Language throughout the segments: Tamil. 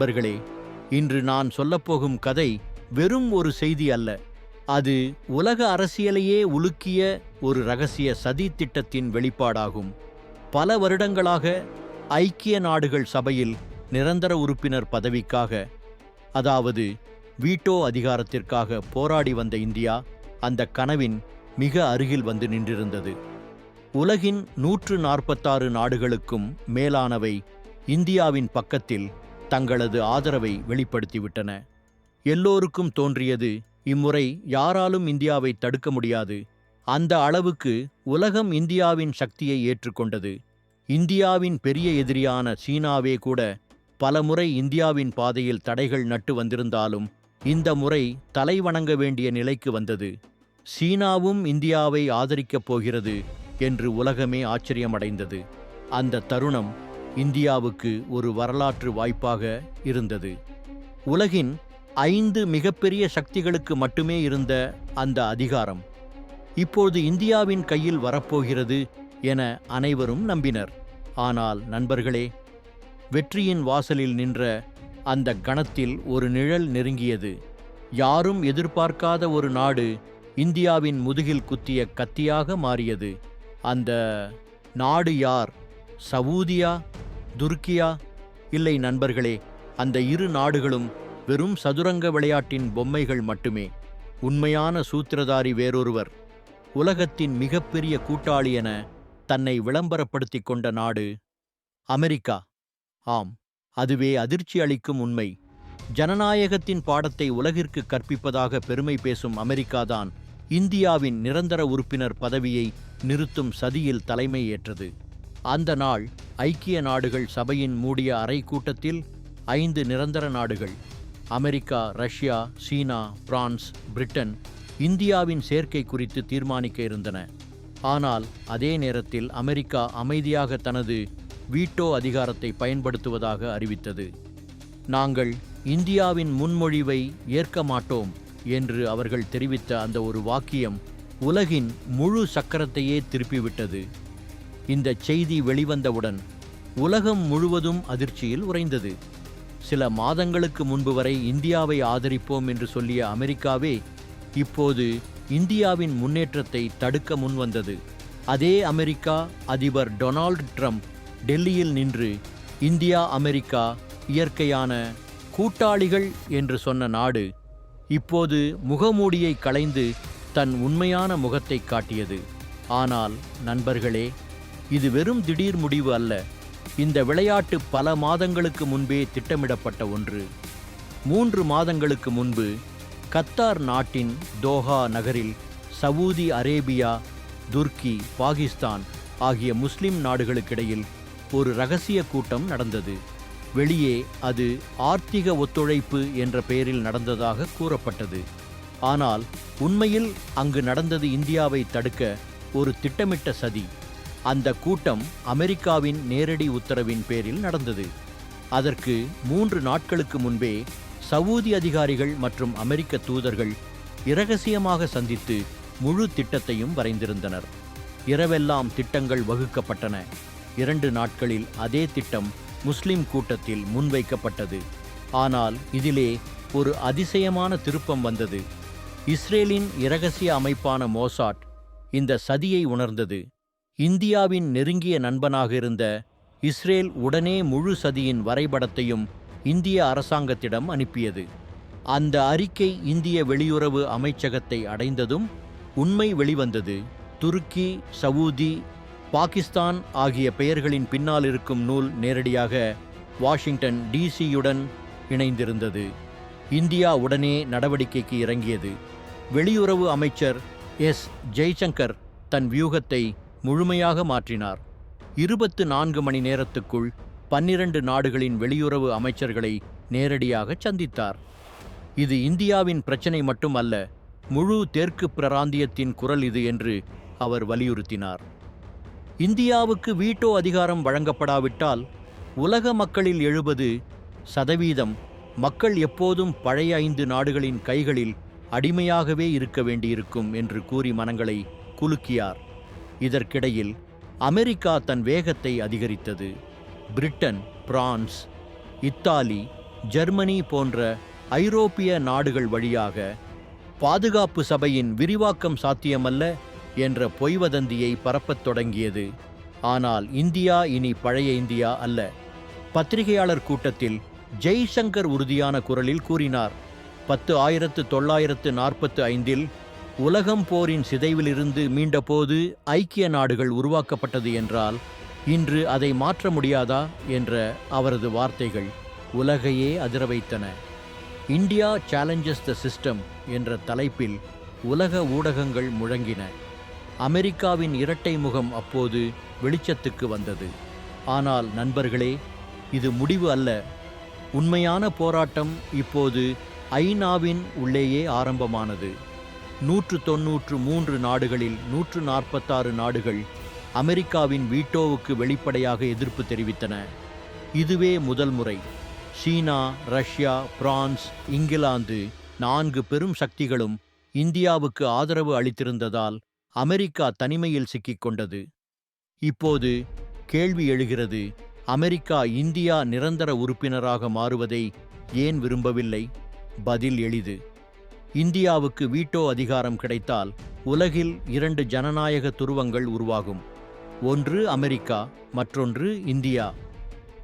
நண்பர்களே இன்று நான் சொல்லப்போகும் கதை வெறும் ஒரு செய்தி அல்ல. அது உலக அரசியலையே உலுக்கிய ஒரு ரகசிய சதி திட்டத்தின் வெளிப்பாடாகும். பல வருடங்களாக ஐக்கிய நாடுகள் சபையில் நிரந்தர உறுப்பினர் பதவிக்காக அதாவது வீட்டோ அதிகாரத்திற்காக போராடி வந்த இந்தியா அந்த கனவின் மிக அருகில் வந்து நின்றிருந்தது. உலகின் நூற்று நாற்பத்தாறு நாடுகளுக்கும் மேலானவை இந்தியாவின் பக்கத்தில் தங்களது ஆதரவை வெளிப்படுத்திவிட்டன. எல்லோருக்கும் தோன்றியது இம்முறை யாராலும் இந்தியாவை தடுக்க முடியாது. அந்த அளவுக்கு உலகம் இந்தியாவின் சக்தியை ஏற்றுக்கொண்டது. இந்தியாவின் பெரிய எதிரியான சீனாவே கூட பலமுறை இந்தியாவின் பாதையில் தடைகள் நட்டு வந்திருந்தாலும் இந்த முறை தலைவணங்க வேண்டிய நிலைக்கு வந்தது. சீனாவும் இந்தியாவை ஆதரிக்கப் போகிறது என்று உலகமே ஆச்சரியமடைந்தது. அந்த தருணம் இந்தியாவுக்கு ஒரு வரலாற்று வாய்ப்பாக இருந்தது. உலகின் ஐந்து மிகப்பெரிய சக்திகளுக்கு மட்டுமே இருந்த அந்த அதிகாரம். இப்போது இந்தியாவின் கையில் வரப்போகிறது என அனைவரும் நம்பினர். ஆனால் நண்பர்களே வெற்றியின் வாசலில் நின்ற அந்த கணத்தில் ஒரு நிழல் நெருங்கியது. யாரும் எதிர்பார்க்காத ஒரு நாடு இந்தியாவின் முதுகில் குத்திய கத்தியாக மாறியது. அந்த நாடு யார்? சவூதியா துருக்கியா? இல்லை நண்பர்களே அந்த இரு நாடுகளும் வெறும் சதுரங்க விளையாட்டின் பொம்மைகள் மட்டுமே. உண்மையான சூத்திரதாரி வேறொருவர். உலகத்தின் மிகப்பெரிய கூட்டாளி என தன்னை விளம்பரப்படுத்திக் கொண்ட நாடு அமெரிக்கா. ஆம் அதுவே அதிர்ச்சி அளிக்கும் உண்மை. ஜனநாயகத்தின் பாடத்தை உலகிற்கு கற்பிப்பதாக பெருமை பேசும் அமெரிக்காதான் இந்தியாவின் நிரந்தர உறுப்பினர் பதவியை நிறுத்தும் சதியில் தலைமை ஏற்றது அந்த நாள் ஐக்கிய நாடுகள் சபையின் மூடிய அறை கூட்டத்தில் ஐந்து நிரந்தர நாடுகள் America Russia China France Britain இந்தியாவின் சேர்க்கை குறித்து தீர்மானிக்க இருந்தன. ஆனால் அதே நேரத்தில் அமெரிக்கா அமைதியாக தனது வீட்டோ அதிகாரத்தை பயன்படுத்துவதாக அறிவித்தது. நாங்கள் இந்தியாவின் முன்மொழிவை ஏற்க மாட்டோம் என்று அவர்கள் தெரிவித்த அந்த ஒரு வாக்கியம் உலகின் முழு சக்கரத்தையே திருப்பிவிட்டது. இந்த செய்தி வெளிவந்தவுடன் உலகம் முழுவதும் அதிர்ச்சியில் உறைந்தது. சில மாதங்களுக்கு முன்பு வரை இந்தியாவை ஆதரிப்போம் என்று சொல்லிய அமெரிக்காவே இப்போது இந்தியாவின் முன்னேற்றத்தை தடுக்க முன்வந்தது அதே அமெரிக்கா அதிபர் டொனால்ட் ட்ரம்ப் டெல்லியில் நின்று இந்தியா அமெரிக்கா இயற்கையான கூட்டாளிகள் என்று சொன்ன நாடு இப்போது முகமூடியை களைந்து தன் உண்மையான முகத்தை காட்டியது. ஆனால் நண்பர்களே இது வெறும் திடீர் முடிவு அல்ல. இந்த விளையாட்டு பல மாதங்களுக்கு முன்பே திட்டமிடப்பட்ட ஒன்று. மூன்று மாதங்களுக்கு முன்பு கத்தார் நாட்டின் தோஹா நகரில் சவூதி அரேபியா துர்க்கி பாகிஸ்தான் ஆகிய முஸ்லிம் நாடுகளுக்கிடையில் ஒரு ரகசிய கூட்டம் நடந்தது. வெளியே அது ஆர்த்திக ஒத்துழைப்பு என்ற பெயரில் நடந்ததாக கூறப்பட்டது. ஆனால் உண்மையில் அங்கு நடந்தது இந்தியாவை தடுக்க ஒரு திட்டமிட்ட சதி. அந்த கூட்டம் அமெரிக்காவின் நேரடி உத்தரவின் பேரில் நடந்தது. அதற்கு மூன்று நாட்களுக்கு முன்பே சவூதி அதிகாரிகள் மற்றும் அமெரிக்க தூதர்கள் இரகசியமாக சந்தித்து முழு திட்டத்தையும் வரைந்திருந்தனர். இரவெல்லாம் திட்டங்கள் வகுக்கப்பட்டன. இரண்டு நாட்களில் அதே திட்டம் முஸ்லிம் கூட்டத்தில் முன்வைக்கப்பட்டது. ஆனால் இதிலே ஒரு அதிசயமான திருப்பம் வந்தது. இஸ்ரேலின் இரகசிய அமைப்பான மோசாட் இந்த சதியை உணர்ந்தது. இந்தியாவின் நெருங்கிய நண்பனாக இருந்த இஸ்ரேல் உடனே முழு சதியின் வரைபடத்தையும் இந்திய அரசாங்கத்திடம் அனுப்பியது. அந்த அறிக்கை இந்திய வெளியுறவு அமைச்சகத்தை அடைந்ததும் உண்மை வெளிவந்தது. துருக்கி சவூதி பாகிஸ்தான் ஆகிய பெயர்களின் பின்னால் இருக்கும் நூல் நேரடியாக வாஷிங்டன் டிசியுடன் இணைந்திருந்தது. இந்தியா உடனே நடவடிக்கைக்கு இறங்கியது. வெளியுறவு அமைச்சர் எஸ். ஜெய்சங்கர் தன் வியூகத்தை முழுமையாக மாற்றினார். இருபத்து நான்கு மணி நேரத்துக்குள் பன்னிரண்டு நாடுகளின் வெளியுறவு அமைச்சர்களை நேரடியாக சந்தித்தார். இது இந்தியாவின் பிரச்சினை மட்டுமல்ல முழு தெற்கு பிராந்தியத்தின் குரல் இது என்று அவர் வலியுறுத்தினார். இந்தியாவுக்கு வீட்டோ அதிகாரம் வழங்கப்படாவிட்டால் உலக மக்களில் எழுபது சதவீதம் மக்கள் எப்போதும் பழைய ஐந்து நாடுகளின் கைகளில் அடிமையாகவே இருக்க வேண்டியிருக்கும் என்று கூறி மனங்களை குலுக்கியார். இதற்கிடையில் அமெரிக்கா தன் வேகத்தை அதிகரித்தது. பிரிட்டன் பிரான்ஸ் இத்தாலி ஜெர்மனி போன்ற ஐரோப்பிய நாடுகள் வழியாக பாதுகாப்பு சபையின் விரிவாக்கம் சாத்தியமல்ல என்ற பொய்வதந்தியை பரப்பத் தொடங்கியது. ஆனால் இந்தியா இனி பழைய இந்தியா அல்ல. பத்திரிகையாளர் கூட்டத்தில் ஜெய்சங்கர் உறுதியான குரலில் கூறினார். பத்து ஆயிரத்து தொள்ளாயிரத்து நாற்பத்து ஐந்தில் உலகம் போரின் சிதைவிலிருந்து மீண்டபோது ஐக்கிய நாடுகள் உருவாக்கப்பட்டது என்றால் இன்று அதை மாற்ற முடியாதா என்ற அவரது வார்த்தைகள் உலகையே அதிர வைத்தன. இந்தியா சேலஞ்சஸ் த சிஸ்டம் என்ற தலைப்பில் உலக ஊடகங்கள் முழங்கின. அமெரிக்காவின் இரட்டை முகம் அப்போது வெளிச்சத்துக்கு வந்தது. ஆனால் நண்பர்களே இது முடிவு அல்ல. உண்மையான போராட்டம் இப்போது ஐநாவின் உள்ளேயே ஆரம்பமானது. நூற்று தொன்னூற்று மூன்று நாடுகளில் நூற்று நாற்பத்தாறு நாடுகள் அமெரிக்காவின் வீட்டோவுக்கு வெளிப்படையாக எதிர்ப்பு தெரிவித்தன. இதுவே முதல் முறை. சீனா ரஷ்யா பிரான்ஸ் இங்கிலாந்து நான்கு பெரும் சக்திகளும் இந்தியாவுக்கு ஆதரவு அளித்திருந்ததால் அமெரிக்கா தனிமையில் சிக்கிக் கொண்டது இப்போது கேள்வி எழுகிறது அமெரிக்கா இந்தியா நிரந்தர உறுப்பினராக மாறுவதை ஏன் விரும்பவில்லை? பதில் எளிது. இந்தியாவுக்கு வீட்டோ அதிகாரம் கிடைத்தால் உலகில் இரண்டு ஜனநாயக துருவங்கள் உருவாகும். ஒன்று அமெரிக்கா மற்றொன்று இந்தியா.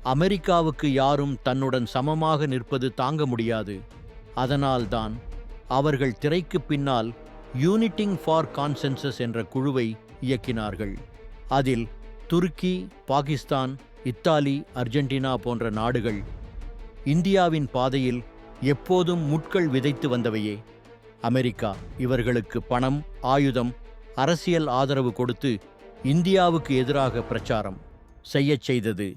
அமெரிக்காவுக்கு யாரும் தன்னுடன் சமமாக நிற்பது தாங்க முடியாது. அதனால்தான் அவர்கள் திரைக்கு பின்னால் யூனிட்டிங் ஃபார் கான்சென்சஸ் என்ற குழுவை இயக்கினார்கள். அதில் துருக்கி பாகிஸ்தான் இத்தாலி அர்ஜென்டினா போன்ற நாடுகள் இந்தியாவின் பாதையில் எப்போதும் முட்கள் விதைத்து வந்தவையே. அமெரிக்கா இவர்களுக்கு பணம் ஆயுதம் அரசியல் ஆதரவு கொடுத்து இந்தியாவுக்கு எதிராக பிரச்சாரம் செய்யச் செய்தது.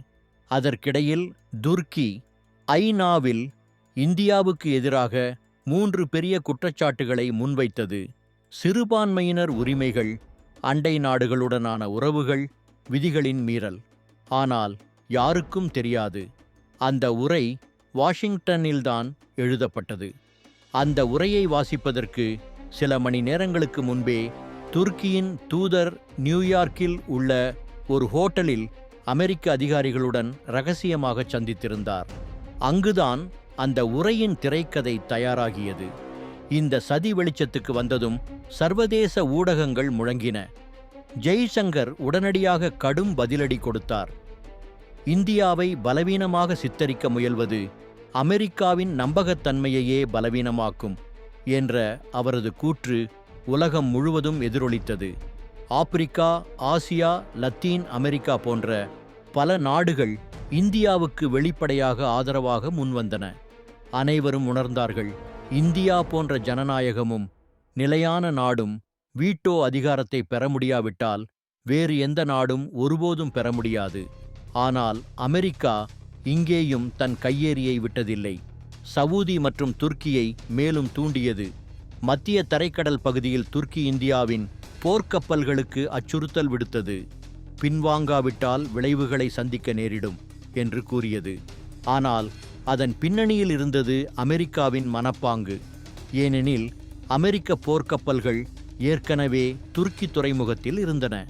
அதற்கிடையில் துர்க்கி ஐநாவில் இந்தியாவுக்கு எதிராக மூன்று பெரிய குற்றச்சாட்டுகளை முன்வைத்தது. சிறுபான்மையினர் உரிமைகள் அண்டை நாடுகளுடனான உறவுகள் விதிகளின் மீறல். ஆனால் யாருக்கும் தெரியாது. அந்த உரை வாஷிங்டனில்தான் எழுதப்பட்டது. அந்த உரையை வாசிப்பதற்கு சில மணி நேரங்களுக்கு முன்பே துருக்கியின் தூதர் நியூயார்க்கில் உள்ள ஒரு ஹோட்டலில் அமெரிக்க அதிகாரிகளுடன் ரகசியமாக சந்தித்திருந்தார். அங்குதான் அந்த உரையின் திரைக்கதை தயாராகியது. இந்த சதி வெளிச்சத்துக்கு வந்ததும் சர்வதேச ஊடகங்கள் முழங்கின. ஜெய்சங்கர் உடனடியாக கடும் பதிலடி கொடுத்தார். இந்தியாவை பலவீனமாக சித்தரிக்க முயல்வது அமெரிக்காவின் நம்பகத்தன்மையையே பலவீனமாக்கும் என்ற அவரது கூற்று உலகம் முழுவதும் எதிரொலித்தது. ஆப்பிரிக்கா ஆசியா லத்தீன் அமெரிக்கா போன்ற பல நாடுகள் இந்தியாவுக்கு வெளிப்படையாக ஆதரவாக முன்வந்தன. அனைவரும் உணர்ந்தார்கள் இந்தியா போன்ற ஜனநாயகமும் நிலையான நாடும் வீட்டோ அதிகாரத்தை பெற முடியாவிட்டால் வேறு எந்த நாடும் ஒருபோதும் பெற முடியாது. ஆனால் அமெரிக்கா இங்கேயும் தன் கையேறியை விட்டதில்லை. சவூதி மற்றும் துர்க்கியை மேலும் தூண்டியது. மத்திய தரைக்கடல் பகுதியில் துர்க்கி இந்தியாவின் போர்க்கப்பல்களுக்கு அச்சுறுத்தல் விடுத்தது. பின்வாங்காவிட்டால் விளைவுகளை சந்திக்க நேரிடும் என்று கூறியது. ஆனால் அதன் பின்னணியில் இருந்தது அமெரிக்காவின் மனப்பாங்கு. ஏனெனில் அமெரிக்க போர்க்கப்பல்கள் ஏற்கனவே துருக்கி துறைமுகத்தில் இருந்தன.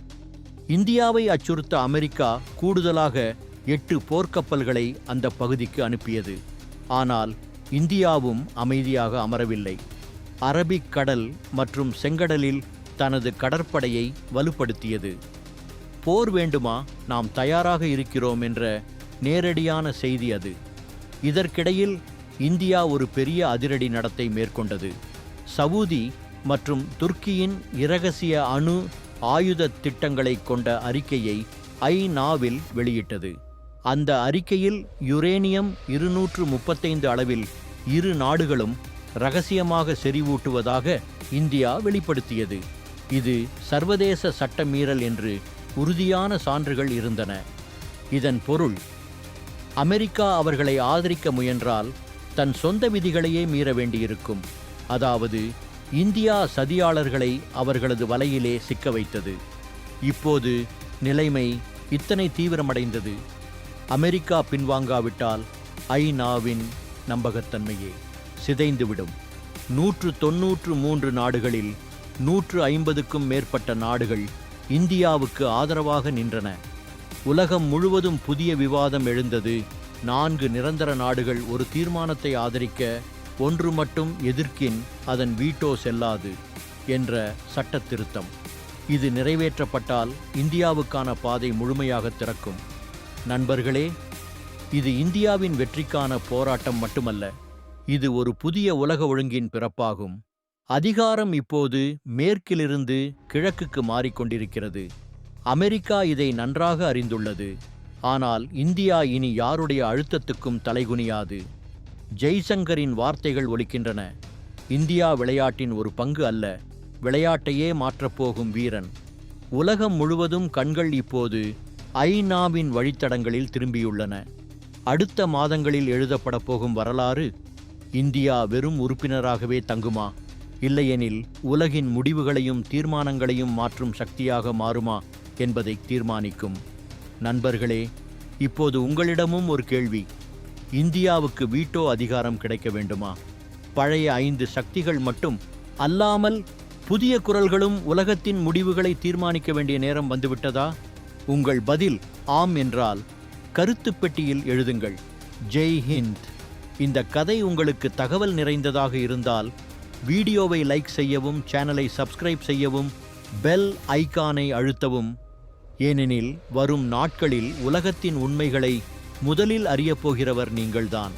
இந்தியாவை அச்சுறுத்த அமெரிக்கா கூடுதலாக எட்டு போர்க்கப்பல்களை அந்த பகுதிக்கு அனுப்பியது. ஆனால் இந்தியாவும் அமைதியாக அமரவில்லை. அரபிக் கடல் மற்றும் செங்கடலில் தனது கடற்படையை வலுப்படுத்தியது. போர் வேண்டுமா? நாம் தயாராக இருக்கிறோம் என்ற நேரடியான செய்தி அது. இதற்கிடையில் இந்தியா ஒரு பெரிய அதிரடி நடத்தை மேற்கொண்டது. சவூதி மற்றும் துர்க்கியின் இரகசிய அணு ஆயுத திட்டங்களை கொண்ட அறிக்கையை ஐநாவில் வெளியிட்டது. அந்த அறிக்கையில் யுரேனியம் இருநூற்று முப்பத்தைந்து அளவில் இரு நாடுகளும் ரகசியமாக செறிவூட்டுவதாக இந்தியா வெளிப்படுத்தியது. இது சர்வதேச சட்ட மீறல் என்று உறுதியான சான்றுகள் இருந்தன. இதன் பொருள் அமெரிக்கா அவர்களை ஆதரிக்க முயன்றால் தன் சொந்த விதிகளையே மீற வேண்டியிருக்கும். அதாவது இந்தியா சதியாளர்களை அவர்களது வலையிலே சிக்க வைத்தது. இப்போது நிலைமை இத்தனை தீவிரமடைந்தது. அமெரிக்கா பின்வாங்காவிட்டால் ஐநாவின் நம்பகத்தன்மையே சிதைந்துவிடும். நூற்று தொன்னூற்று மூன்று நாடுகளில் நூற்று ஐம்பதுக்கும் மேற்பட்ட நாடுகள் இந்தியாவுக்கு ஆதரவாக நின்றன. உலகம் முழுவதும் புதிய விவாதம் எழுந்தது நான்கு நிரந்தர நாடுகள் ஒரு தீர்மானத்தை ஆதரிக்க ஒன்று மட்டும் எதிர்க்கின் அதன் வீட்டோ செல்லாது என்ற சட்ட திருத்தம். இது நிறைவேற்றப்பட்டால் இந்தியாவுக்கான பாதை முழுமையாக திறக்கும். நண்பர்களே இது இந்தியாவின் வெற்றிக்கான போராட்டம் மட்டுமல்ல இது ஒரு புதிய உலக ஒழுங்கின் பிறப்பாகும். அதிகாரம் இப்போது மேற்கிலிருந்து கிழக்குக்கு மாறிக்கொண்டிருக்கிறது. அமெரிக்கா இதை நன்றாக அறிந்துள்ளது. ஆனால் இந்தியா இனி யாருடைய அழுத்தத்துக்கும் தலைகுனியாது. ஜெய்சங்கரின் வார்த்தைகள் ஒலிக்கின்றன. இந்தியா விளையாட்டின் ஒரு பங்கு அல்ல விளையாட்டையே மாற்றப்போகும் வீரன். உலகம் முழுவதும் கண்கள் இப்போது ஐநாவின் வழித்தடங்களில் திரும்பியுள்ளன. அடுத்த மாதங்களில் எழுதப்படப் போகும் வரலாறு இந்தியா வெறும் உறுப்பினராகவே தங்குமா? இல்லையெனில் உலகின் முடிவுகளையும் தீர்மானங்களையும் மாற்றும் சக்தியாக மாறுமா என்பதை தீர்மானிக்கும். நண்பர்களே இப்போது உங்களிடமும் ஒரு கேள்வி. இந்தியாவுக்கு வீட்டோ அதிகாரம் கிடைக்க வேண்டுமா? பழைய ஐந்து சக்திகள் மட்டும் அல்லாமல் புதிய குரல்களும் உலகத்தின் முடிவுகளை தீர்மானிக்க வேண்டிய நேரம் வந்துவிட்டதா? உங்கள் பதில் ஆம் என்றால் கருத்துப் பெட்டியில் எழுதுங்கள். ஜெய் ஹிந்த். இந்த கதை உங்களுக்கு தகவல் நிறைந்ததாக இருந்தால் வீடியோவை லைக் செய்யவும் சேனலை சப்ஸ்கிரைப் செய்யவும் பெல் ஐகானை அழுத்தவும். ஏனெனில் வரும் நாட்களில் உலகத்தின் உண்மைகளை முதலில் அறியப் போகிறவர் நீங்கள்தான்.